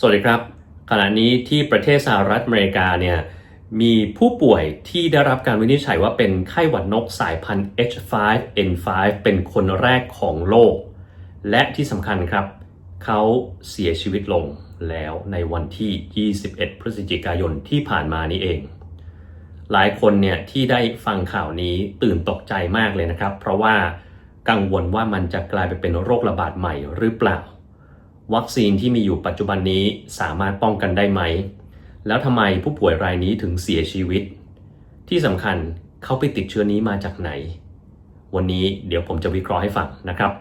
สวัสดีครับ ขณะนี้ที่ประเทศสหรัฐอเมริกาเนี่ยมีผู้ป่วยที่ได้รับการวินิจฉัยว่าเป็นไข้หวัดนกสายพันธุ์ H5N5 เป็นคนแรกของโลก และที่สำคัญครับ เขาเสียชีวิตลงแล้วในวันที่ 21 พฤศจิกายนที่ผ่านมานี้เอง หลายคนเนี่ยที่ได้ฟังข่าวนี้ตื่นตกใจมากเลยนะครับ เพราะว่ากังวลว่ามันจะกลายไปเป็นโรคระบาดใหม่หรือเปล่า วัคซีนที่มีอยู่ปัจจุบันนี้สามารถป้องกันได้ไหม แล้วทำไมผู้ป่วยรายนี้ถึงเสียชีวิต ที่สำคัญเขาไปติดเชื้อนี้มาจากไหน วันนี้เดี๋ยวผมจะวิเคราะห์ให้ฟังนะครับ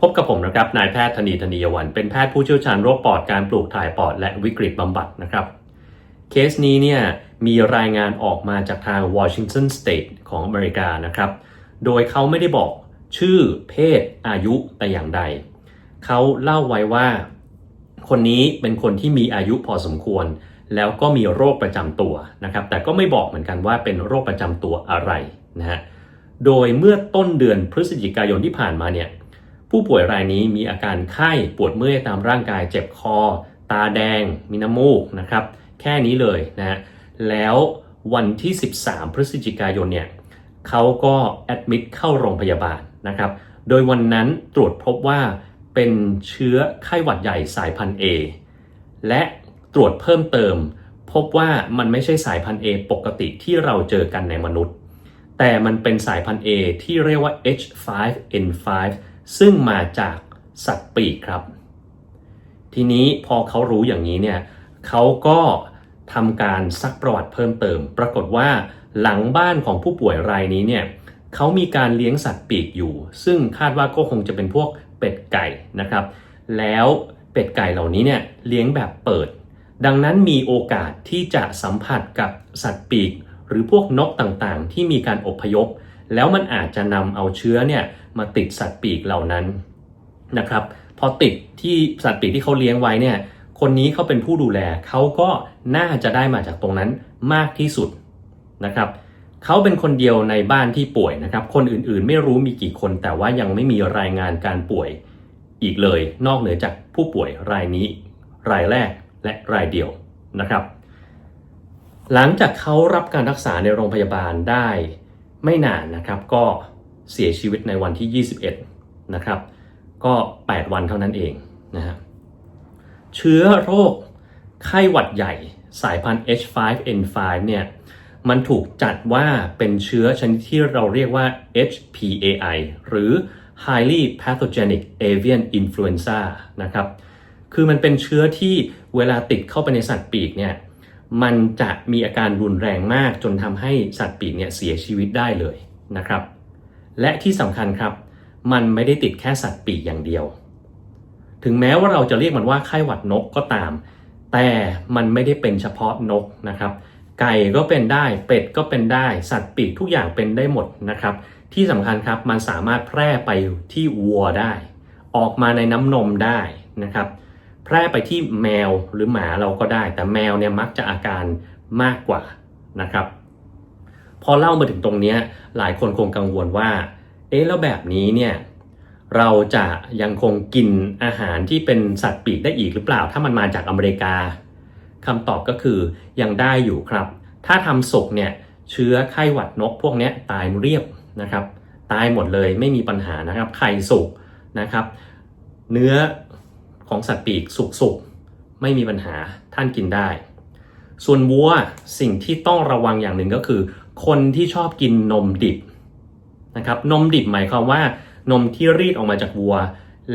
พบกับผมนะครับนายแพทย์ธนีธนียวัน เป็นแพทย์ผู้เชี่ยวชาญโรคปอดการปลูกถ่ายปอดและวิกฤตบำบัดนะครับ เคสนี้เนี่ยมีรายงานออกมาจากทาง Washington State ของอเมริกานะครับ โดยเขาไม่ได้บอกชื่อเพศอายุแต่อย่างใด เขาเล่าไว้ว่า คนนี้เป็นคนที่มีอายุพอสมควร แล้วก็มีโรคประจำตัวนะครับ แต่ก็ไม่บอกเหมือนกันว่าเป็นโรคประจำตัวอะไรนะฮะโดยเมื่อต้นเดือนพฤศจิกายนที่ผ่านมาเนี่ยผู้ป่วยรายนี้มีอาการไข้ปวดเมื่อยตามร่างกายเจ็บคอ ตาแดง มีน้ำมูกนะครับแค่นี้เลยนะฮะแล้ววันที่ 13 พฤศจิกายนเนี่ยเขาก็แอดมิดเข้าโรงพยาบาลนะครับ โดยวันนั้นตรวจพบว่า เป็นเชื้อไข้หวัดใหญ่สายพันธุ์ A และตรวจเพิ่มเติม พบว่ามันไม่ใช่สายพันธุ์ A ปกติที่เราเจอกันในมนุษย์ แต่มันเป็นสายพันธุ์ A ที่เรียกว่า H5N5 ซึ่งมาจากสัตว์ปีกครับ ทีนี้พอเขารู้อย่างนี้เนี่ยเขาก็ทำการซักประวัติเพิ่มเติม ปรากฏว่าหลังบ้านของผู้ป่วยรายนี้เนี่ยเขามีการเลี้ยงสัตว์ปีกอยู่ ซึ่งคาดว่าก็คงจะเป็นพวก เป็ดไก่นะครับ แล้วเป็ดไก่เหล่านี้เนี่ยเลี้ยงแบบเปิด ดังนั้นมีโอกาสที่จะสัมผัสกับสัตว์ปีก หรือพวกนกต่างๆ ที่มีการอพยพ แล้วมันอาจจะนำเอาเชื้อเนี่ยมาติดสัตว์ปีกเหล่านั้นนะครับพอติดที่สัตว์ปีกที่เขาเลี้ยงไว้เนี่ยคนนี้เขาเป็นผู้ดูแลเขาก็น่าจะได้มาจากตรงนั้นมากที่สุดนะครับ เขาเป็นคนเดียวในบ้านที่ป่วยนะครับ คนอื่นๆ ไม่รู้มีกี่คน แต่ว่ายังไม่มีรายงานการป่วยอีกเลย นอกเหนือจากผู้ป่วยรายนี้ รายแรกและรายเดียวนะครับ หลังจากเขารับการรักษาในโรงพยาบาลได้ไม่นานนะครับ ก็เสียชีวิตในวันที่ 21 นะครับ ก็ 8 วันเท่านั้นเองนะฮะเชื้อโรคไข้หวัดใหญ่สายพันธุ์ H5N5 เนี่ย มันถูกจัดว่าเป็นเชื้อชนิดที่เราเรียกว่า HPAI หรือ Highly Pathogenic Avian Influenza นะครับ คือมันเป็นเชื้อที่เวลาติดเข้าไปในสัตว์ปีกเนี่ย มันจะมีอาการรุนแรงมากจนทำให้สัตว์ปีกเนี่ยเสียชีวิตได้เลยนะครับ และที่สำคัญครับ มันไม่ได้ติดแค่สัตว์ปีกอย่างเดียว ถึงแม้ว่าเราจะเรียกมันว่าไข้หวัดนกก็ตาม แต่มันไม่ได้เป็นเฉพาะนกนะครับ ไก่ก็เป็นได้ เป็ดก็เป็นได้ สัตว์ปีกทุกอย่างเป็นได้หมดนะครับ ที่สำคัญครับมันสามารถแพร่ไปที่วัวได้ ออกมาในน้ำนมได้นะครับ แพร่ไปที่แมวหรือหมาเราก็ได้ แต่แมวเนี่ยมักจะอาการมากกว่านะครับ พอเล่ามาถึงตรงนี้หลายคนคงกังวลว่า เอ๊ะแล้วแบบนี้เนี่ยเราจะยังคงกินอาหารที่เป็นสัตว์ปีกได้อีกหรือเปล่า ถ้ามันมาจากอเมริกา คำตอบก็คือยังได้อยู่ครับ ถ้าทำสุกเนี่ยเชื้อไข้หวัดนกพวกนี้ตายเรียบนะครับ ตายหมดเลยไม่มีปัญหานะครับ ไข่สุกนะครับ เนื้อของสัตว์ปีกสุกๆไม่มีปัญหาท่านกินได้ ส่วนวัวสิ่งที่ต้องระวังอย่างหนึ่งก็คือ คนที่ชอบกินนมดิบนะครับ นมดิบหมายความว่านมที่รีดออกมาจากวัว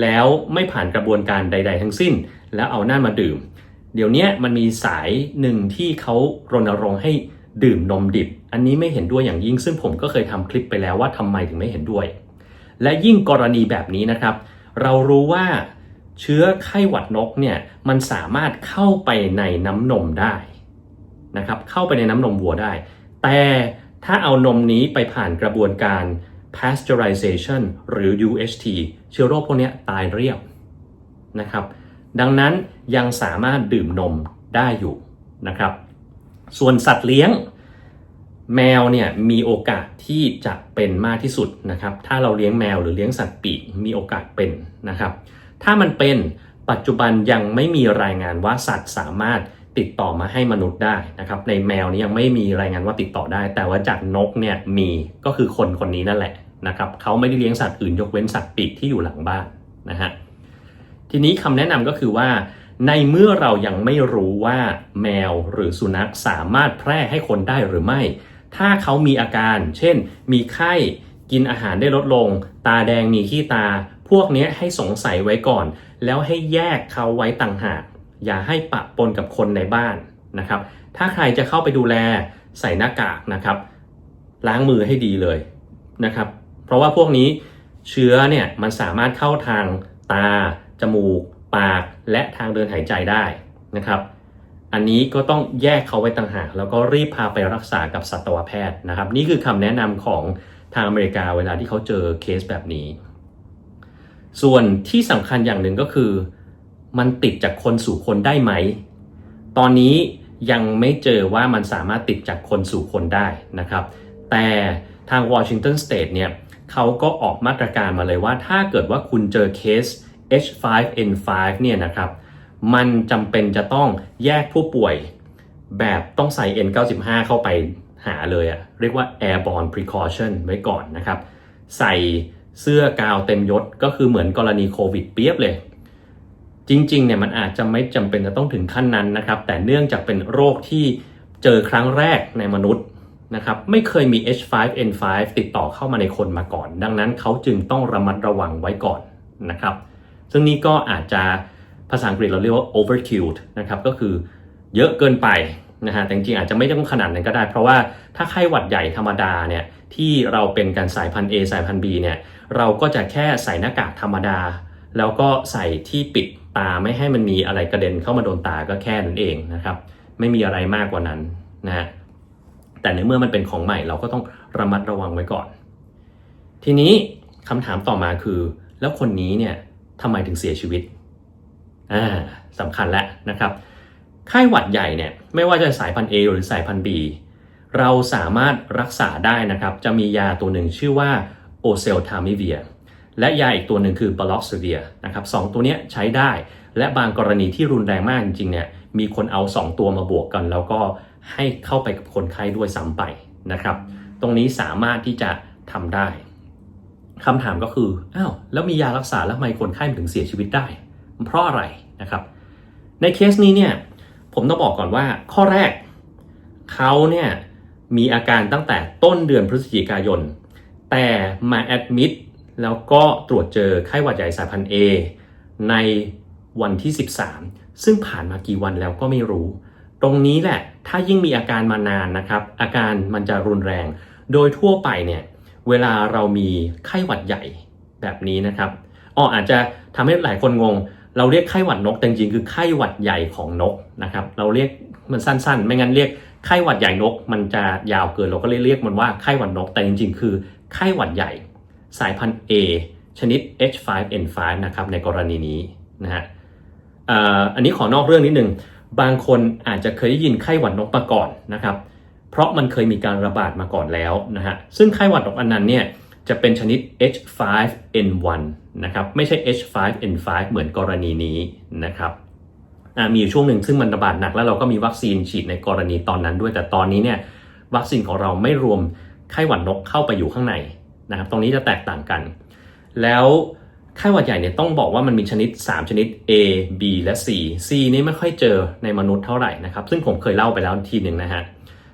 แล้วไม่ผ่านกระบวนการใด ๆ ทั้งสิ้น แล้วเอานั่นมาดื่ม เดี๋ยวนี้มันมีสายหนึ่งที่เขารณรงค์ให้ดื่มนมดิบ อันนี้ไม่เห็นด้วยอย่างยิ่ง ซึ่งผมก็เคยทำคลิปไปแล้วว่าทำไมถึงไม่เห็นด้วย และยิ่งกรณีแบบนี้นะครับ เรารู้ว่าเชื้อไข้หวัดนกเนี่ยมันสามารถเข้าไปในน้ำนมได้นะครับเข้าไปในน้ำนมวัวได้ แต่ถ้าเอานมนี้ไปผ่านกระบวนการ pasteurization หรือ UHT เชื้อโรคพวกนี้ตายเรียบนะครับ ดังนั้นยังสามารถดื่มนมได้อยู่นะครับ ส่วนสัตว์เลี้ยง แมวเนี่ยมีโอกาสที่จะเป็นมากที่สุดนะครับ ถ้าเราเลี้ยงแมวหรือเลี้ยงสัตว์ปีกมีโอกาสเป็นนะครับ ถ้ามันเป็นปัจจุบันยังไม่มีรายงานว่าสัตว์สามารถติดต่อมาให้มนุษย์ได้นะครับ ในแมวนี้ยังไม่มีรายงานว่าติดต่อได้ แต่ว่าจากนกเนี่ยมีก็คือคนคนนี้นั่นแหละนะครับเขาไม่ได้เลี้ยงสัตว์อื่นยกเว้นสัตว์ปีกที่อยู่หลังบ้านนะฮะ ทีนี้คำแนะนำก็คือว่า ในเมื่อเรายังไม่รู้ว่าแมวหรือสุนัขสามารถแพร่ให้คนได้หรือไม่ ถ้าเขามีอาการ เช่น มีไข้กินอาหารได้ลดลง ตาแดงมีขี้ตา พวกนี้ให้สงสัยไว้ก่อน แล้วให้แยกเขาไว้ต่างหาก อย่าให้ปะปนกับคนในบ้านนะครับ ถ้าใครจะเข้าไปดูแลใส่หน้ากากนะครับ ล้างมือให้ดีเลยนะครับ เพราะว่าพวกนี้เชื้อเนี่ยมันสามารถเข้าทางตา จมูก ปากและทางเดินหายใจได้นะครับ อันนี้ก็ต้องแยกเขาไว้ต่างหากแล้วก็รีบพาไปรักษากับสัตวแพทย์นะครับ นี่คือคำแนะนำของทางอเมริกาเวลาที่เขาเจอเคสแบบนี้ ส่วนที่สำคัญอย่างหนึ่งก็คือ มันติดจากคนสู่คนได้ไหม ตอนนี้ยังไม่เจอว่ามันสามารถติดจากคนสู่คนได้นะครับ แต่ทางวอชิงตันสเตทเนี่ยเขาก็ออกมาตรการมาเลยว่าถ้าเกิดว่าคุณเจอเคส H5N5 เนี่ยนะครับมันจำเป็นจะต้องแยกผู้ป่วยแบบต้องใส่ N95 เข้าไปหาเลยอะเรียกว่า airborne precaution ไว้ก่อนนะครับ ใส่เสื้อกาวเต็มยศก็คือเหมือนกรณีโควิดเปียบเลย จริงๆเนี่ยมันอาจจะไม่จำเป็นจะต้องถึงขั้นนั้นนะครับ แต่เนื่องจากเป็นโรคที่เจอครั้งแรกในมนุษย์นะครับไม่เคยมี H5N5 ติดต่อเข้ามาในคนมาก่อน ดังนั้นเขาจึงต้องระมัดระวังไว้ก่อนนะครับ ซึ่งนี่ก็อาจจะภาษาอังกฤษเราเรียกว่า overkill นะครับก็คือเยอะเกินไปนะฮะแต่จริงๆอาจจะไม่ต้องขนาดนั้นก็ได้ เพราะว่าถ้าไข้หวัดใหญ่ธรรมดาเนี่ยที่เราเป็นการสายพันธุ์ A สายพันธุ์ B เนี่ยเราก็จะแค่ใส่หน้ากากธรรมดา แล้วก็ใส่ที่ปิดตาไม่ให้มันมีอะไรกระเด็นเข้ามาโดนตาก็แค่นั้นเองนะครับไม่มีอะไรมากกว่านั้นนะฮะแต่ในเมื่อมันเป็นของใหม่เราก็ต้องระมัดระวังไว้ก่อน ทีนี้คำถามต่อมาคือ แล้วคนนี้เนี่ย ทำไมถึงเสียชีวิตอ่าสำคัญแล้วนะครับไข้หวัดใหญ่เนี่ยไม่ว่าจะสายพันธุ์ A หรือสายพันธุ์ B เราสามารถรักษาได้นะครับ จะมียาตัวหนึ่งชื่อว่าโอเซลทามิเวียและยาอีกตัวหนึ่งคือบล็อกเวียนะครับสองตัวนี้ใช้ได้ และบางกรณีที่รุนแรงมากจริงๆเนี่ยมีคนเอา 2 ตัวมาบวกกัน แล้วก็ให้เข้าไปกับคนไข้ด้วยซ้ำไปนะครับ ตรงนี้สามารถที่จะทำได้ คำถามก็คืออ้าวแล้วมียารักษาแล้วทำไมคนไข้ถึงเสียชีวิตได้ เพราะอะไรนะครับ ในเคสนี้เนี่ยผมต้องบอกก่อนว่าข้อแรกเขาเนี่ยมีอาการตั้งแต่ต้นเดือนพฤศจิกายน แต่มาแอดมิดแล้วก็ตรวจเจอไข้หวัดใหญ่สายพันธุ์ A ในวันที่ 13 ซึ่งผ่านมากี่วันแล้วก็ไม่รู้ ตรงนี้แหละถ้ายิ่งมีอาการมานานนะครับ อาการมันจะรุนแรง โดยทั่วไปเนี่ย เวลาเรามีไข้หวัดใหญ่แบบนี้นะครับอ๋ออาจจะทำให้หลายคนงง เราเรียกไข้หวัดนกแต่จริงๆคือไข้หวัดใหญ่ของนกนะครับ เราเรียกมันสั้น ๆ ไม่งั้นเรียกไข้หวัดใหญ่นก มันจะยาวเกินเราก็เลยเรียกมันว่าไข้หวัดนก แต่จริงๆ คือไข้หวัดใหญ่สายพันธุ์ A ชนิด H5N5 นะครับในกรณีนี้นะฮะอันนี้ขอนอกเรื่องนิดนึง บางคนอาจจะเคยได้ยินไข้หวัดนกมาก่อนนะครับ เพราะมันเคยมีการระบาดมาก่อนแล้วนะฮะ ซึ่งไข้หวัดนกอันนั้นเนี่ยจะเป็นชนิด H5N1 นะครับ ไม่ใช่ H5N5 เหมือนกรณีนี้นะครับมีอยู่ช่วงหนึ่งซึ่งมันระบาดหนักแล้วเราก็มีวัคซีนฉีดในกรณีตอนนั้นด้วย แต่ตอนนี้เนี่ยวัคซีนของเราไม่รวมไข้หวัดนกเข้าไปอยู่ข้างในนะครับ ตรงนี้จะแตกต่างกัน แล้วไข้หวัดใหญ่เนี่ยต้องบอกว่ามันมีชนิด 3 ชนิด A B และ C C นี่ไม่ค่อยเจอในมนุษย์เท่าไหร่นะครับ ซึ่งผมเคยเล่าไปแล้วทีหนึ่งนะฮะ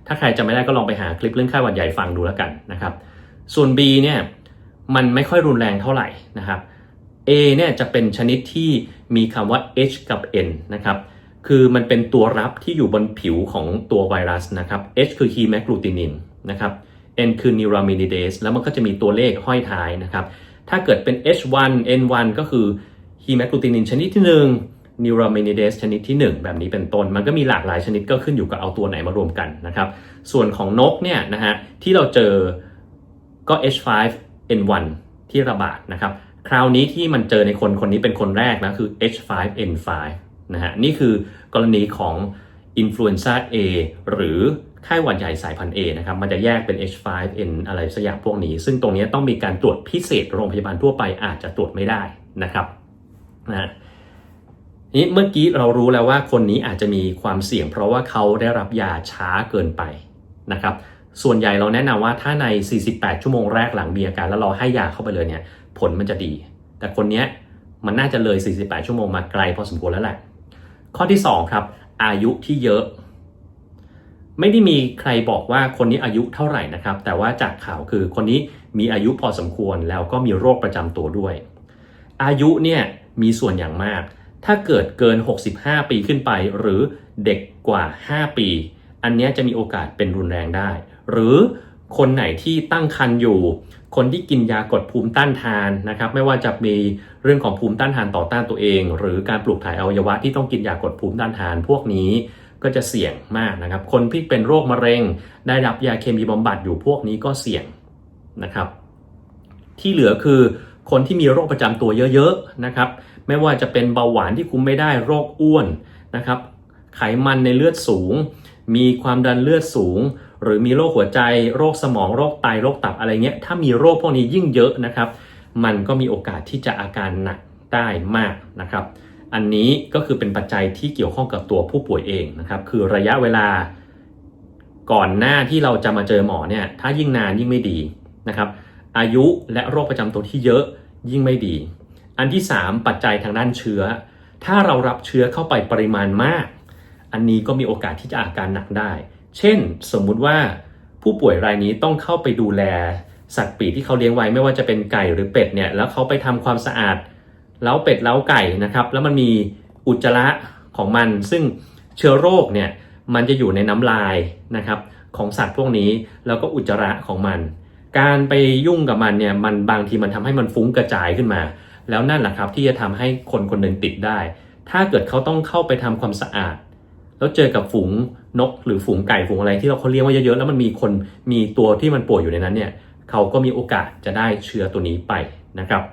ถ้าใครจะไม่ได้ก็ลองไปหาคลิปเรื่องไข้หวัดใหญ่ฟังดูแล้วกันนะครับ ส่วน B เนี่ยมันไม่ค่อยรุนแรงเท่าไหร่นะครับ A เนี่ยจะเป็นชนิดที่มีคำว่า H กับ N นะครับ คือมันเป็นตัวรับที่อยู่บนผิวของตัวไวรัสนะครับ H คือ hemagglutinin นะครับ N คือ neuraminidase แล้วมันก็จะมีตัวเลขห้อยท้ายนะครับ ถ้าเกิดเป็น H1 N1 ก็คือ hemagglutinin ชนิดที่ 1 neuraminidase ชนิดที่ 1 แบบนี้เป็นต้น มันก็มีหลากหลายชนิดก็ขึ้นอยู่กับเอาตัวไหนมารวมกันนะครับ ส่วนของนกเนี่ยนะฮะที่เราเจอก็ H5N1 ที่ระบาดนะครับ คราวนี้ที่มันเจอในคนคนนี้เป็นคนแรกนะคือ H5N5 นะฮะนี่คือกรณีของอินฟลูเอนซ่า A หรือไข้หวัดใหญ่สายพันธุ์ A นะครับ มันจะแยกเป็น H5N อะไรสักอย่างพวกนี้ ซึ่งตรงนี้ต้องมีการตรวจพิเศษโรงพยาบาลทั่วไปอาจจะตรวจไม่ได้นะครับนะ นี้เมื่อกี้เรารู้แล้วว่าคนนี้อาจจะมีความเสี่ยง เพราะว่าเขาได้รับยาช้าเกินไปนะครับ ส่วนใหญ่เราแนะนำว่าถ้าใน 48 ชั่วโมงแรกหลังมีอาการแล้วเราให้ยาเข้าไปเลยเนี่ยผลมันจะดี แต่คนนี้มันน่าจะเลย 48 ชั่วโมงมาไกลพอสมควรแล้วแหละ ข้อที่ 2 ครับ อายุที่เยอะ ไม่ได้มีใครบอกว่าคนนี้อายุเท่าไหร่นะครับ แต่ว่าจากข่าวคือคนนี้มีอายุพอสมควรแล้วก็มีโรคประจำตัวด้วย อายุเนี่ยมีส่วนอย่างมาก ถ้าเกิดเกิน 65 ปีขึ้นไป หรือเด็กกว่า 5 ปี อันนี้จะมีโอกาสเป็นรุนแรงได้ หรือคนไหนที่ตั้งครรภ์อยู่ คนที่กินยากดภูมิต้านทานนะครับ ไม่ว่าจะมีเรื่องของภูมิต้านทานต่อต้านตัวเอง หรือการปลูกถ่ายอวัยวะที่ต้องกินยากดภูมิต้านทาน พวกนี้ก็จะเสี่ยงมากนะครับ คนที่เป็นโรคมะเร็ง ได้รับยาเคมีบำบัดอยู่พวกนี้ก็เสี่ยงนะครับ ที่เหลือคือคนที่มีโรคประจำตัวเยอะๆนะครับ ไม่ว่าจะเป็นเบาหวานที่คุมไม่ได้โรคอ้วนนะครับ ไขมันในเลือดสูง มีความดันเลือดสูง หรือมีโรคหัวใจ โรคสมอง โรคไต โรคตับอะไรเงี้ย ถ้ามีโรคพวกนี้ยิ่งเยอะนะครับ มันก็มีโอกาสที่จะอาการหนักได้มากนะครับ อันนี้ก็คือเป็นปัจจัยที่เกี่ยวข้องกับตัวผู้ป่วยเองนะครับ คือระยะเวลาก่อนหน้าที่เราจะมาเจอหมอเนี่ยถ้ายิ่งนานยิ่งไม่ดีนะครับ อายุและโรคประจำตัวที่เยอะยิ่งไม่ดี อันที่ 3 ปัจจัยทางด้านเชื้อ ถ้าเรารับเชื้อเข้าไปปริมาณมาก อันนี้ก็มีโอกาสที่จะอาการหนักได้ เช่น สมมุติว่าผู้ป่วยรายนี้ต้องเข้าไปดูแลสัตว์ปีกที่เขาเลี้ยงไว้ไม่ว่าจะเป็นไก่หรือเป็ดเนี่ยแล้วเขาไปทำความสะอาดเล้าเป็ดเล้าไก่นะครับ แล้วมันมีอุจจาระของมัน ซึ่งเชื้อโรคเนี่ยมันจะอยู่ในน้ำลายนะครับของสัตว์พวกนี้แล้วก็อุจจาระของมัน การไปยุ่งกับมันเนี่ยมันบางทีมันทำให้มันฟุ้งกระจายขึ้นมา แล้วนั่นแหละครับที่จะทำให้คนคนหนึ่งติดได้ ถ้าเกิดเขาต้องเข้าไปทำความสะอาด แล้วเจอกับฝูงนกหรือฝูงไก่ฝูงอะไรที่เราเขาเลี้ยงไว้เยอะๆแล้วมันมีคนมีตัวที่มันป่วยอยู่ในนั้นเนี่ยเขาก็มีโอกาสจะได้เชื้อตัวนี้ไปนะครับ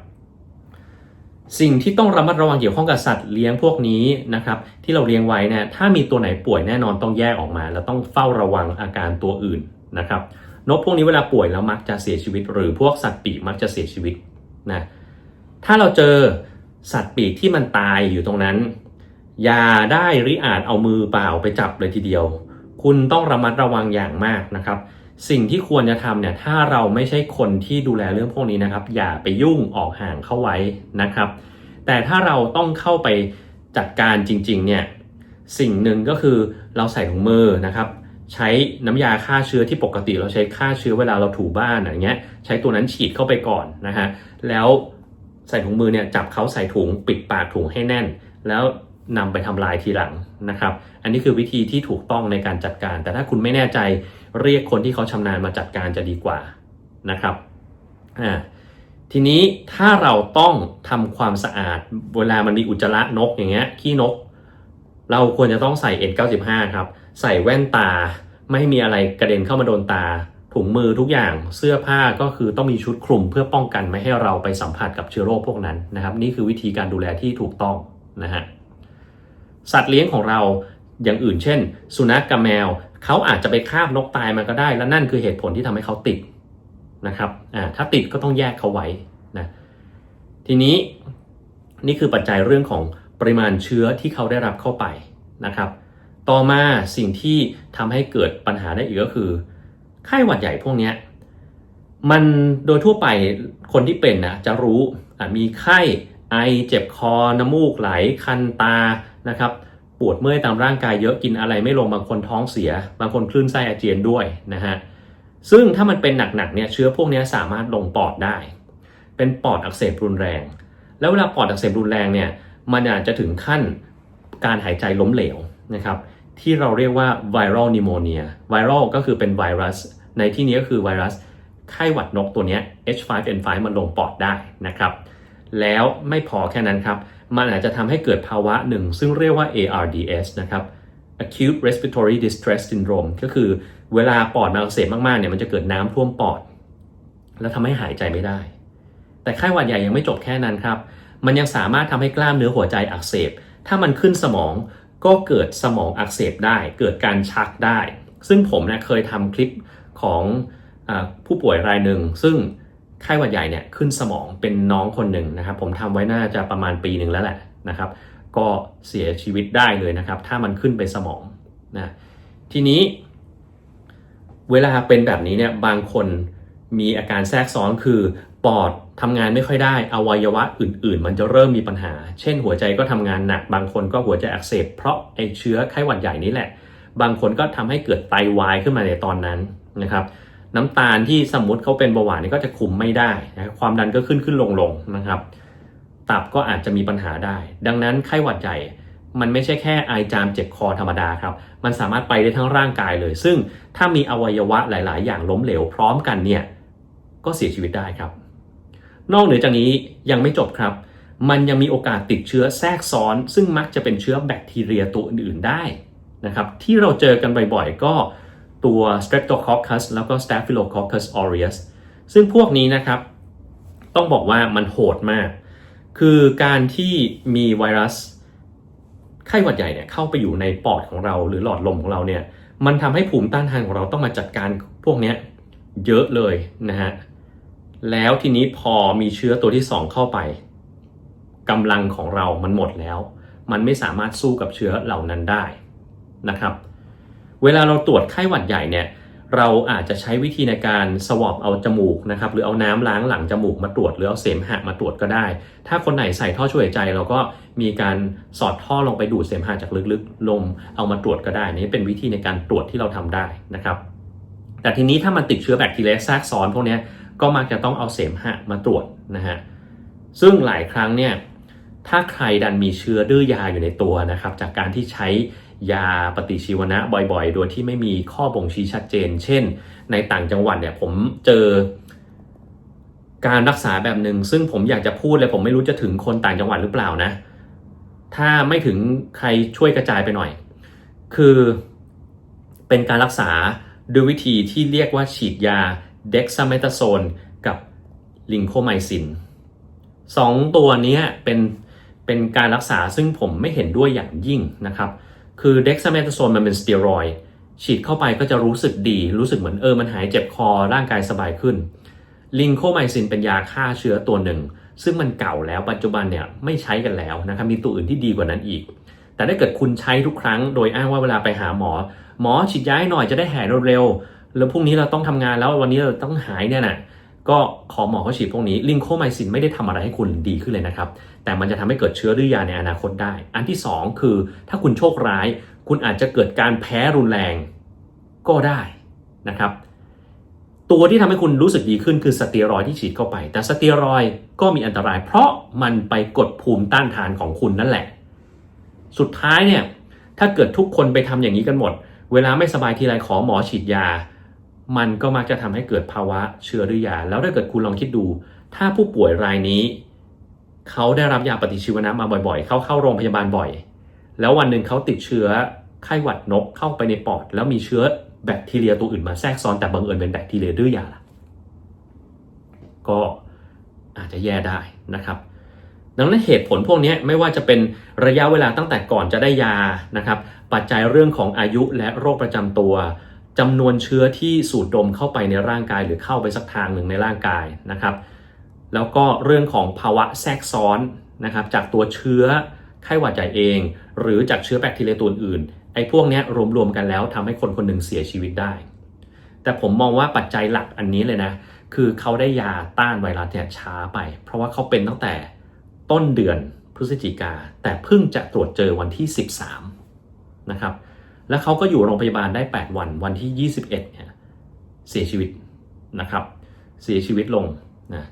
สิ่งที่ต้องระมัดระวังเกี่ยวข้องกับสัตว์เลี้ยงพวกนี้นะครับ ที่เราเลี้ยงไว้เนี่ยถ้ามีตัวไหนป่วยแน่นอนต้องแยกออกมา แล้วต้องเฝ้าระวังอาการตัวอื่นนะครับนกพวกนี้เวลาป่วยแล้วมักจะเสียชีวิต หรือพวกสัตว์ปีกมักจะเสียชีวิตนะ ถ้าเราเจอสัตว์ปีกที่มันตายอยู่ตรงนั้น อย่าได้ริอาจเอามือเปล่าไปจับเลยทีเดียว คุณต้องระมัดระวังอย่างมากนะครับ สิ่งที่ควรจะทำเนี่ยถ้าเราไม่ใช่คนที่ดูแลเรื่องพวกนี้นะครับ อย่าไปยุ่งออกห่างเข้าไว้นะครับ แต่ถ้าเราต้องเข้าไปจัดการจริงๆเนี่ยสิ่งหนึ่งก็คือเราใส่ถุงมือนะครับใช้น้ำยาฆ่าเชื้อที่ปกติเราใช้ฆ่าเชื้อเวลาเราถูบ้านอย่างเงี้ยใช้ตัวนั้นฉีดเข้าไปก่อนนะฮะแล้ว ใส่ถุงมือเนี่ยจับเขาใส่ถุงปิดปากถุงให้แน่น แล้วนำไปทำลายทีหลังนะครับ อันนี้คือวิธีที่ถูกต้องในการจัดการ แต่ถ้าคุณไม่แน่ใจเรียกคนที่เขาชำนาญมาจัดการจะดีกว่านะครับอ่าทีนี้ถ้าเราต้องทำความสะอาดเวลามันมีอุจจาระนกอย่างเงี้ยขี้นก เราควรจะต้องใส่ N95 ครับ ใส่แว่นตาไม่มีอะไรกระเด็นเข้ามาโดนตา ถุงมือทุกอย่างเสื้อผ้าก็คือต้องมีชุดคลุมเพื่อป้องกันไม่ให้เราไปสัมผัสกับเชื้อโรคพวกนั้นนะครับ นี่คือวิธีการดูแลที่ถูกต้องนะฮะสัตว์เลี้ยงของเราอย่างอื่นเช่น สุนัขกับแมวเขาอาจจะไปคาบนกตายมาก็ได้ และนั่นคือเหตุผลที่ทำให้เขาติดนะครับอ่าถ้าติดก็ต้องแยกเขาไว้นะทีนี้นี่คือปัจจัยเรื่องของปริมาณเชื้อที่เขาได้รับเข้าไปนะครับ ต่อมาสิ่งที่ทำให้เกิดปัญหาได้อีกก็คือ ไข้หวัดใหญ่พวกเนี้ยมันโดยทั่วไปคนที่เป็นนะจะรู้มีไข้ไอเจ็บคอ น้ำมูกไหล คันตานะครับปวดเมื่อยตามร่างกายเยอะกินอะไรไม่ลงบางคนท้องเสีย บางคนคลื่นไส้อาเจียนด้วยนะฮะซึ่งถ้ามันเป็นหนักๆเนี่ยเชื้อพวกนี้สามารถลงปอดได้ เป็นปอดอักเสบรุนแรง แล้วเวลาปอดอักเสบรุนแรงเนี่ยมันอาจจะถึงขั้นการหายใจล้มเหลวนะครับ ที่เราเรียกว่า viral pneumonia viral ก็คือเป็นไวรัส ในที่นี้ก็คือไวรัสไข้หวัดนกตัวนี้ H5N5 มันลงปอดได้นะครับ แล้วไม่พอแค่นั้นครับ มันอาจจะทำให้เกิดภาวะหนึ่ง ซึ่งเรียกว่า ARDS นะครับ acute respiratory distress syndrome ก็คือเวลาปอดมันอักเสบมากๆเนี่ยมันจะเกิดน้ำท่วมปอด แล้วทำให้หายใจไม่ได้ แต่ไข้หวัดใหญ่ยังไม่จบแค่นั้นครับ มันยังสามารถทำให้กล้ามเนื้อหัวใจอักเสบ ถ้ามันขึ้นสมอง ก็เกิดสมองอักเสบได้ เกิดการชักได้ ซึ่งผมเนี่ยเคยทำคลิปของอผู้ป่วยรายหนึ่ง ซึ่งไข้หวัดใหญ่เนี่ยขึ้นสมองเป็นน้องคนหนึ่งนะครับ ผมทำไว้น่าจะประมาณปีหนึ่งแล้วแหละนะครับ ก็เสียชีวิตได้เลยนะครับ ถ้ามันขึ้นไปสมองนะทีนี้ เวลาเป็นแบบนี้เนี่ยบางคนมีอาการแทรกซ้อนคือ ปอดทำงานไม่ค่อยได้อวัยวะอื่น ๆ มันจะเริ่มมีปัญหา เช่น หัวใจก็ทำงานหนัก บางคนก็หัวใจอักเสบเพราะไอเชื้อไข้หวัดใหญ่นี้แหละ บางคนก็ทำให้เกิดไตวายขึ้นมาในตอนนั้นนะครับ น้ำตาลที่สมมติเขาเป็นเบาหวานนี่ก็จะคุมไม่ได้นะความดันก็ขึ้นขึ้นลงลงนะครับ ตับก็อาจจะมีปัญหาได้ ดังนั้นไข้หวัดใหญ่มันไม่ใช่แค่ไอจามเจ็บคอธรรมดาครับ มันสามารถไปได้ทั้งร่างกายเลย ซึ่งถ้ามีอวัยวะหลาย ๆ อย่างล้มเหลวพร้อมกันเนี่ย ก็เสียชีวิตได้ครับ นอกเหนือจากนี้ยังไม่จบครับ มันยังมีโอกาสติดเชื้อแทรกซ้อน ซึ่งมักจะเป็นเชื้อแบคทีเรียตัวอื่นๆได้นะครับที่เราเจอกันบ่อยๆ ก็ตัว Streptococcus แล้วก็ Staphylococcus aureus ซึ่งพวกนี้นะครับ ต้องบอกว่ามันโหดมาก คือการที่มีไวรัสไข้หวัดใหญ่เนี่ยเข้าไปอยู่ในปอดของเราหรือหลอดลมของเราเนี่ยมันทำให้ภูมิต้านทานของเราต้องมาจัดการพวกนี้เยอะเลยนะฮะ แล้วทีนี้พอมีเชื้อตัวที่ 2 เข้าไปกำลังของเรามันหมดแล้ว มันไม่สามารถสู้กับเชื้อเหล่านั้นได้นะครับ เวลาเราตรวจไข้หวัดใหญ่เนี่ยเราอาจจะใช้วิธีในการสวอปเอาจมูกนะครับหรือเอาน้ำล้างหลังจมูกมาตรวจหรือเอาเสมหะมาตรวจก็ได้ ถ้าคนไหนใส่ท่อช่วยหายใจ เราก็มีการสอดท่อลงไปดูดเสมหะจากลึกๆ ลมเอามาตรวจก็ได้นี่เป็นวิธีในการตรวจที่เราทำได้นะครับ แต่ทีนี้ถ้ามันติดเชื้อแบคทีเรียแทรกซ้อนพวกนี้ ก็มักจะต้องเอาเสมหะมาตรวจนะฮะซึ่งหลายครั้งเนี่ยถ้าใครดันมีเชื้อดื้อยาอยู่ในตัวนะครับจากการที่ใช้ยาปฏิชีวนะบ่อยๆ โดยที่ไม่มีข้อบ่งชี้ชัดเจน เช่น ในต่างจังหวัดเนี่ยผมเจอการรักษาแบบหนึ่งซึ่งผมอยากจะพูดเลยผมไม่รู้จะถึงคนต่างจังหวัดหรือเปล่านะ ถ้าไม่ถึงใครช่วยกระจายไปหน่อย คือเป็นการรักษาด้วยวิธีที่เรียกว่าฉีดยา เด็กซาเมตาโซนกับลิงโคไมซินสองตัวนี้เป็นเป็นการรักษาซึ่งผมไม่เห็นด้วยอย่างยิ่งนะครับ คือเด็กซาเมตาโซนมันเป็นสเตียรอยด์ฉีดเข้าไปก็จะรู้สึกดี รู้สึกเหมือนเออมันหายเจ็บคอร่างกายสบายขึ้น ลิงโคไมซินเป็นยาฆ่าเชื้อตัวหนึ่ง ซึ่งมันเก่าแล้วปัจจุบันเนี่ยไม่ใช้กันแล้วนะครับมีตัวอื่นที่ดีกว่านั้นอีก แต่ถ้าเกิดคุณใช้ทุกครั้งโดยอ้างว่าเวลาไปหาหมอ หมอฉีดยาให้หน่อยจะได้หายเร็วๆ แล้วพรุ่งนี้เราต้องทำงานแล้ววันนี้เราต้องหายเนี่ยนะก็ขอหมอเขาฉีดพวกนี้ลิงโคไมซินไม่ได้ทำอะไรให้คุณดีขึ้นเลยนะครับ แต่มันจะทำให้เกิดเชื้อดื้อยาในอนาคตได้ อันที่ 2 คือถ้าคุณโชคร้าย คุณอาจจะเกิดการแพ้รุนแรงก็ได้นะครับ ตัวที่ทำให้คุณรู้สึกดีขึ้นคือสเตียรอยที่ฉีดเข้าไป แต่สเตียรอยก็มีอันตราย เพราะมันไปกดภูมิต้านทานของคุณนั่นแหละ สุดท้ายเนี่ยถ้าเกิดทุกคนไปทำอย่างนี้กันหมด เวลาไม่สบายทีไรขอหมอฉีดยา มันก็มักจะทำให้เกิดภาวะเชื้อดื้อยา แล้วถ้าเกิดคุณลองคิดดู ถ้าผู้ป่วยรายนี้ เขาได้รับยาปฏิชีวนะมาบ่อยๆ เขาเข้าโรงพยาบาลบ่อย แล้ววันหนึ่งเขาติดเชื้อไข้หวัดนกเข้าไปในปอด แล้วมีเชื้อแบคทีเรียตัวอื่นมาแทรกซ้อนแต่บังเอิญเป็นแบคทีเรียดื้อยาล่ะก็อาจจะแย่ได้นะครับ ดังนั้นเหตุผลพวกนี้ไม่ว่าจะเป็นระยะเวลาตั้งแต่ก่อนจะได้ยานะครับ ปัจจัยเรื่องของอายุและโรคประจำตัว จำนวนเชื้อที่สูดดมเข้าไปในร่างกายหรือเข้าไปสักทางหนึ่งในร่างกายนะครับ แล้วก็เรื่องของภาวะแทรกซ้อนนะครับจากตัวเชื้อไข้หวัดใหญ่เอง หรือจากเชื้อแบคทีเรียตัวอื่นไอ้พวกนี้รวมๆกันแล้วทำให้คนคนหนึ่งเสียชีวิตได้ แต่ผมมองว่าปัจจัยหลักอันนี้เลยนะ คือเขาได้ยาต้านไวรัสเนี่ยช้าไป เพราะว่าเขาเป็นตั้งแต่ต้นเดือนพฤศจิกาแต่เพิ่งจะตรวจเจอวันที่ 13นะครับ แล้วเขาก็อยู่โรงพยาบาลได้ 8 วัน วันที่ 21เนี่ยเสียชีวิตนะครับ เสียชีวิตลงนะ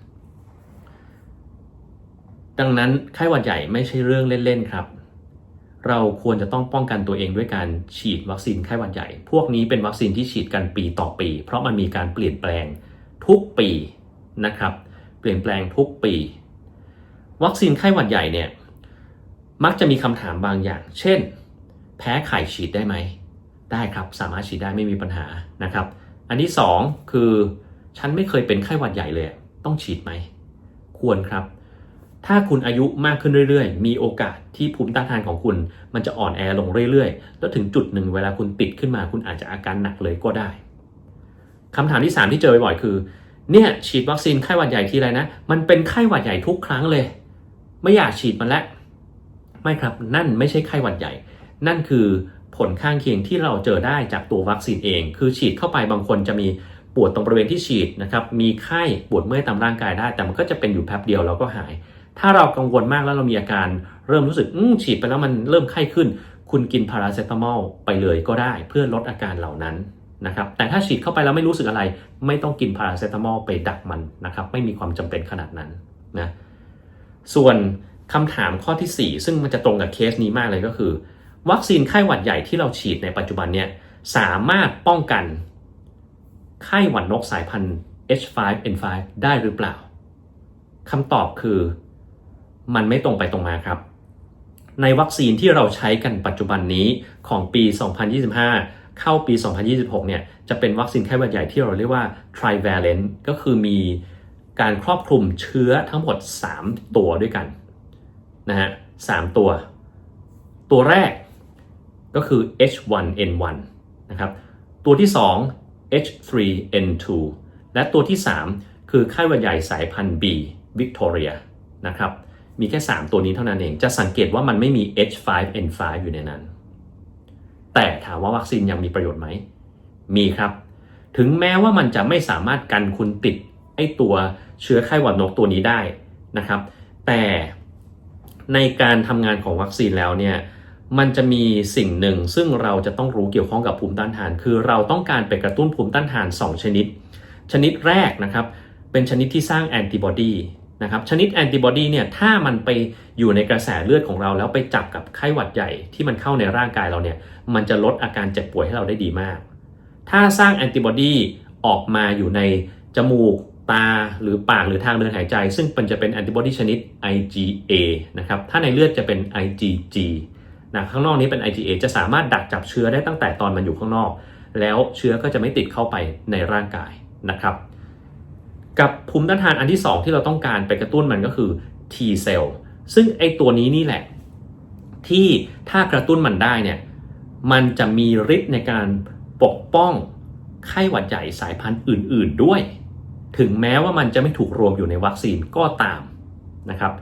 ดังนั้นไข้หวัดใหญ่ไม่ใช่เรื่องเล่นๆครับ เราควรจะต้องป้องกันตัวเองด้วยการฉีดวัคซีนไข้หวัดใหญ่ พวกนี้เป็นวัคซีนที่ฉีดกันปีต่อปี เพราะมันมีการเปลี่ยนแปลงทุกปีนะครับ เปลี่ยนแปลงทุกปี วัคซีนไข้หวัดใหญ่เนี่ยมักจะมีคำถามบางอย่าง เช่น แพ้ไข่ฉีดได้ไหม ได้ครับ สามารถฉีดได้ไม่มีปัญหานะครับ อันที่สองคือฉันไม่เคยเป็นไข้หวัดใหญ่เลย ต้องฉีดไหม ควรครับ ถ้าคุณอายุมากขึ้นเรื่อยๆ มีโอกาสที่ภูมิต้านทานของคุณ มันจะอ่อนแอลงเรื่อยๆ แล้วถึงจุดหนึ่งเวลาคุณติดขึ้นมาคุณอาจจะอาการหนักเลยก็ได้คำถามที่ 3 ที่เจอบ่อยๆคือ เนี่ยฉีดวัคซีนไข้หวัดใหญ่ทีไรนะ มันเป็นไข้หวัดใหญ่ทุกครั้งเลย ไม่อยากฉีดมันแล้ว ไม่ครับ นั่นไม่ใช่ไข้หวัดใหญ่ นั่นคือผลข้างเคียงที่เราเจอได้จากตัววัคซีนเอง คือฉีดเข้าไปบางคนจะมีปวดตรงบริเวณที่ฉีดนะครับ มีไข้ปวดเมื่อยตามร่างกายได้ แต่มันก็จะเป็นอยู่แป๊บเดียวแล้วก็หาย ถ้าเรากังวลมากแล้วเรามีอาการเริ่มรู้สึกฉีดไปแล้วมันเริ่มไข้ขึ้น คุณกินพาราเซตามอลไปเลยก็ได้ เพื่อลดอาการเหล่านั้นนะครับ แต่ถ้าฉีดเข้าไปแล้วไม่รู้สึกอะไร ไม่ต้องกินพาราเซตามอลไปดักมันนะครับ ไม่มีความจำเป็นขนาดนั้นนะ ส่วนคำถามข้อที่ 4 ซึ่งมันจะตรงกับเคสนี้มากเลยก็คือ วัคซีนไข้หวัดใหญ่ที่เราฉีดในปัจจุบันเนี่ยสามารถป้องกันไข้หวัดนกสายพันธุ์ H5N5 ได้หรือเปล่าคำตอบคือมันไม่ตรงไปตรงมาครับ ในวัคซีนที่เราใช้กันปัจจุบันนี้ของปี 2025 เข้าปี 2026 เนี่ยจะเป็นวัคซีนไข้หวัดใหญ่ที่เราเรียกว่า trivalent ก็คือมีการครอบคลุมเชื้อทั้งหมด 3 ตัวด้วยกันนะฮะ3ตัว ตัวแรก ก็คือ H1N1 นะครับ ตัวที่ 2 H3N2 และตัวที่ 3 คือไข้หวัดใหญ่สายพันธุ์ B Victoria นะครับ มีแค่ 3 ตัวนี้เท่านั้นเอง จะสังเกตว่ามันไม่มี H5N5 อยู่ในนั้น แต่ถามว่าวัคซีนยังมีประโยชน์ไหม มีครับ ถึงแม้ว่ามันจะไม่สามารถกันคุณติดไอตัวเชื้อไข้หวัดนกตัวนี้ได้นะครับ แต่ในการทำงานของวัคซีนแล้วเนี่ย มันจะมีสิ่งหนึ่งซึ่งเราจะต้องรู้เกี่ยวข้องกับภูมิต้านทาน คือเราต้องการไปกระตุ้นภูมิต้านทาน 2 ชนิด ชนิดแรกนะครับ เป็นชนิดที่สร้างแอนติบอดีนะครับ ชนิดแอนติบอดีเนี่ย ถ้ามันไปอยู่ในกระแสเลือดของเรา แล้วไปจับกับไข้หวัดใหญ่ที่มันเข้าในร่างกายเราเนี่ย มันจะลดอาการเจ็บป่วยให้เราได้ดีมาก ถ้าสร้างแอนติบอดีออกมาอยู่ในจมูก ตา หรือปาก หรือทางเดินหายใจ ซึ่งมันจะเป็นแอนติบอดีชนิด IgA นะครับ ถ้าในเลือดจะเป็น IgG นะข้างนอกนี้เป็น IgA จะสามารถดักจับเชื้อได้ตั้งแต่ตอนมันอยู่ข้างนอก แล้วเชื้อก็จะไม่ติดเข้าไปในร่างกายนะครับ กับภูมิต้านทานอันที่ 2 ที่เราต้องการไปกระตุ้นมันก็คือ T cell ซึ่งไอตัวนี้นี่แหละ ที่ถ้ากระตุ้นมันได้เนี่ยมันจะมีฤทธิ์ในการปกป้องไข้หวัดใหญ่สายพันธุ์อื่น ๆด้วย ถึงแม้ว่ามันจะไม่ถูกรวมอยู่ในวัคซีนก็ตามนะครับ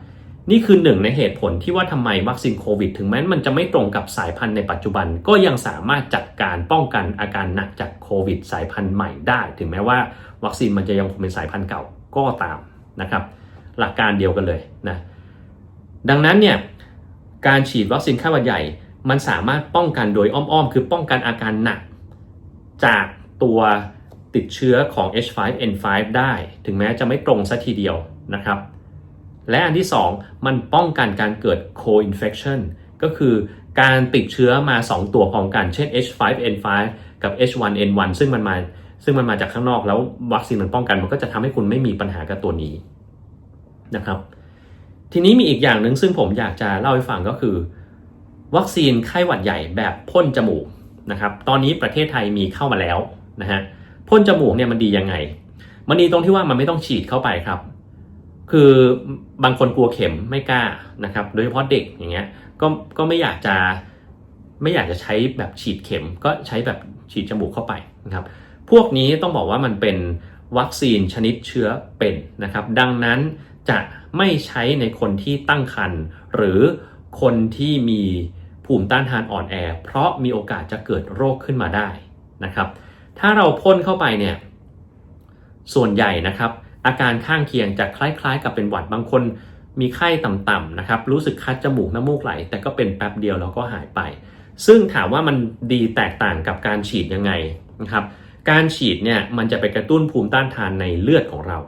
นี่คือหนึ่งในเหตุผลที่ว่าทำไมวัคซีนโควิด ถึงแม้มันจะไม่ตรงกับสายพันธุ์ในปัจจุบัน ก็ยังสามารถจัดการป้องกันอาการหนักจากโควิด สายพันธุ์ใหม่ได้ ถึงแม้ว่าวัคซีนมันจะยังคงเป็นสายพันธุ์เก่าก็ตามนะครับ หลักการเดียวกันเลยนะดังนั้นเนี่ยการฉีดวัคซีนไข้หวัดใหญ่ มันสามารถป้องกันโดยอ้อมๆ คือป้องกันอาการหนัก จากตัวติดเชื้อของ H5N5 ได้ ถึงแม้จะไม่ตรงสัทีเดียวนะครับ และอันที่ 2 มันป้องกันการเกิด co-infection ก็คือการติดเชื้อมา 2 ตัวพร้อมกัน เช่น H5N5 กับ H1N1 ซึ่งมันมา ซึ่งมันมาจากข้างนอกแล้ววัคซีนมันป้องกัน มันก็จะทำให้คุณไม่มีปัญหากับตัวนี้นะครับ ทีนี้มีอีกอย่างหนึ่งซึ่งผมอยากจะเล่าให้ฟังก็คือ วัคซีนไข้หวัดใหญ่แบบพ่นจมูกนะครับ ตอนนี้ประเทศไทยมีเข้ามาแล้วนะฮะ พ่นจมูกเนี่ยมันดียังไง มันดีตรงที่ว่ามันไม่ต้องฉีดเข้าไปครับ คือบางคนกลัวเข็มไม่กล้านะครับ โดยเฉพาะเด็กอย่างเงี้ยก็ก็ไม่อยากจะไม่อยากจะใช้แบบฉีดเข็มก็ใช้แบบฉีดจมูกเข้าไปนะครับ พวกนี้ต้องบอกว่ามันเป็นวัคซีนชนิดเชื้อเป็นนะครับ ดังนั้นจะไม่ใช้ในคนที่ตั้งครรภ์หรือคนที่มีภูมิต้านทานอ่อนแอ เพราะมีโอกาสจะเกิดโรคขึ้นมาได้นะครับ ถ้าเราพ่นเข้าไปเนี่ยส่วนใหญ่นะครับ อาการข้างเคียงจะคล้ายๆ กับเป็นหวัดบางคนมีไข้ต่ำๆนะครับ รู้สึกคัดจมูกน้ำมูกไหล แต่ก็เป็นแป๊บเดียวแล้วก็หายไป ซึ่งถามว่ามันดีแตกต่างกับการฉีดยังไงนะครับ การฉีดเนี่ยมันจะไปกระตุ้นภูมิต้านทานในเลือดของเรา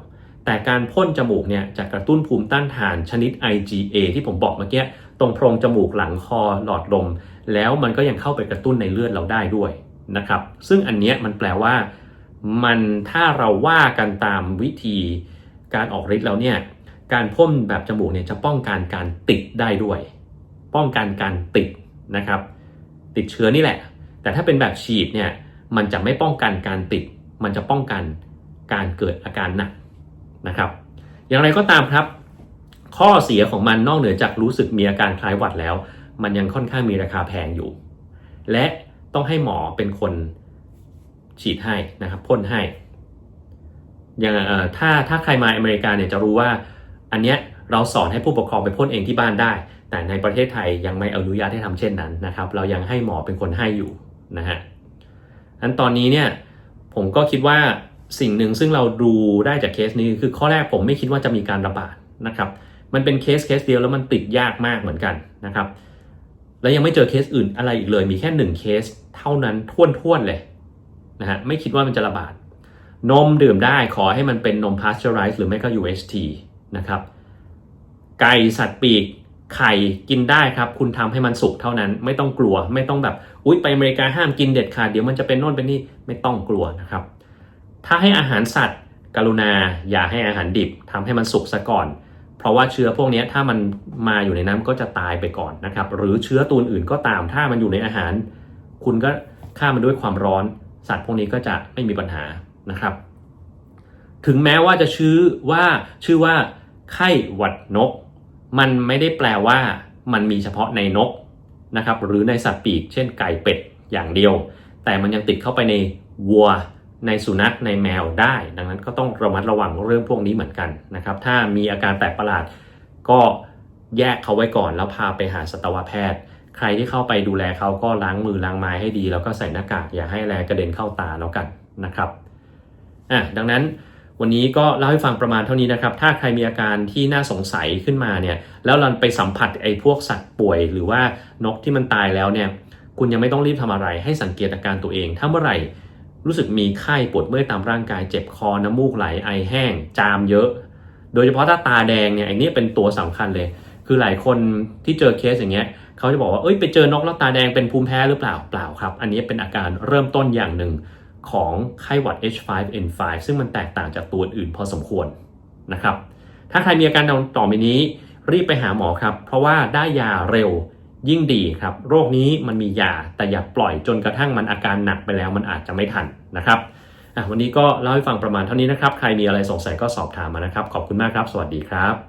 แต่การพ่นจมูกเนี่ยจะกระตุ้นภูมิต้านทานชนิด IgA ที่ผมบอกเมื่อกี้ตรงโพรงจมูกหลังคอหลอดลม แล้วมันก็ยังเข้าไปกระตุ้นในเลือดเราได้ด้วยนะครับ ซึ่งอันเนี้ยมันแปลว่า มันถ้าเราว่ากันตามวิธีการออกฤทธิ์แล้วเนี่ยการพ่นแบบจมูกเนี่ยจะป้องกันการติดได้ด้วย ป้องกันการติดนะครับ ติดเชื้อนี่แหละ แต่ถ้าเป็นแบบฉีดเนี่ยมันจะไม่ป้องกันการติด มันจะป้องกันการเกิดอาการหนักนะครับ อย่างไรก็ตามครับ ข้อเสียของมันนอกเหนือจากรู้สึกมีอาการคล้ายหวัดแล้ว มันยังค่อนข้างมีราคาแพงอยู่ และต้องให้หมอเป็นคน ฉีดให้นะครับพ่นให้อย่างถ้าถ้าใครมาอเมริกาเนี่ยจะรู้ว่าอันเนี้ยเราสอนให้ผู้ปกครองไปพ่นเองที่บ้านได้ แต่ในประเทศไทยยังไม่อนุญาตให้ทำเช่นนั้นนะครับ เรายังให้หมอเป็นคนให้อยู่นะฮะอันตอนนี้เนี่ยผมก็คิดว่าสิ่งหนึ่งซึ่งเราดูได้จากเคสนี้คือข้อแรกผมไม่คิดว่าจะมีการระบาดนะครับมันเป็นเคสเคสเดียวแล้วมันติดยากมากเหมือนกันนะครับ แล้วยังไม่เจอเคสอื่นอะไรอีกเลย มีแค่หนึ่งเคสเท่านั้นท้วนๆเลย นะฮะไม่คิดว่ามันจะระบาด นมดื่มได้ขอให้มันเป็นนมพาสเจอไรส์หรือไม่ก็ UHT นะครับไก่สัตว์ปีกไข่กินได้ครับ คุณทำให้มันสุกเท่านั้น ไม่ต้องกลัว ไม่ต้องแบบอุ๊ยไปอเมริกาห้ามกินเด็ดขาดเดี๋ยวมันจะเป็นโน่นเป็นนี่ไม่ต้องกลัวนะครับ ถ้าให้อาหารสัตว์ กรุณาอย่าให้อาหารดิบทำให้มันสุกซะก่อน เพราะว่าเชื้อพวกนี้ถ้ามันมาอยู่ในน้ำก็จะตายไปก่อนนะครับ หรือเชื้อตัวอื่นก็ตามถ้ามันอยู่ในอาหาร คุณก็ฆ่ามันด้วยความร้อน สัตว์พวกนี้ก็จะไม่มีปัญหานะครับ ถึงแม้ว่าจะชื่อว่าชื่อว่าไข้หวัดนก มันไม่ได้แปลว่ามันมีเฉพาะในนกนะครับหรือในสัตว์ปีก เช่นไก่เป็ดอย่างเดียว แต่มันยังติดเข้าไปในวัวในสุนัขในแมวได้ ดังนั้นก็ต้องระมัดระวังเรื่องพวกนี้เหมือนกันนะครับ ถ้ามีอาการแปลกประหลาดก็แยกเขาไว้ก่อนแล้วพาไปหาสัตวแพทย์ ใครที่เข้าไปดูแลเขาก็ล้างมือล้างไม้ให้ดี แล้วก็ใส่หน้ากากอย่าให้แรงกระเด็นเข้าตาแล้วกันนะครับอะดังนั้นวันนี้ก็เล่าให้ฟังประมาณเท่านี้นะครับ ถ้าใครมีอาการที่น่าสงสัยขึ้นมาเนี่ย แล้วเราไปสัมผัสไอ้พวกสัตว์ป่วย หรือว่านกที่มันตายแล้วเนี่ย คุณยังไม่ต้องรีบทำอะไร ให้สังเกตอาการตัวเอง ถ้าเมื่อไหร่รู้สึกมีไข้ปวดเมื่อยตามร่างกาย เจ็บคอ น้ำมูกไหล ไอแห้ง จามเยอะ โดยเฉพาะถ้าตาแดงเนี่ยไอ้นี่เป็นตัวสำคัญเลย คือหลายคนที่เจอเคสอย่างเงี้ย เขาจะบอกว่าเอ้ยไปเจอนกแล้วตาแดงเป็นภูมิแพ้หรือเปล่าเปล่าครับ อันนี้เป็นอาการเริ่มต้นอย่างหนึ่งของไข้หวัด H5N5 ซึ่งมันแตกต่างจากตัวอื่นพอสมควรนะครับ ถ้าใครมีอาการต่อไปนี้ รีบไปหาหมอครับ เพราะว่าได้ยาเร็วยิ่งดีครับ โรคนี้มันมียาแต่อย่าปล่อยจนกระทั่งมันอาการหนักไปแล้วมันอาจจะไม่ทันนะครับวันนี้ก็เล่าให้ฟังประมาณเท่านี้นะครับ ใครมีอะไรสงสัยก็สอบถามมานะครับ ขอบคุณมากครับ สวัสดีครับ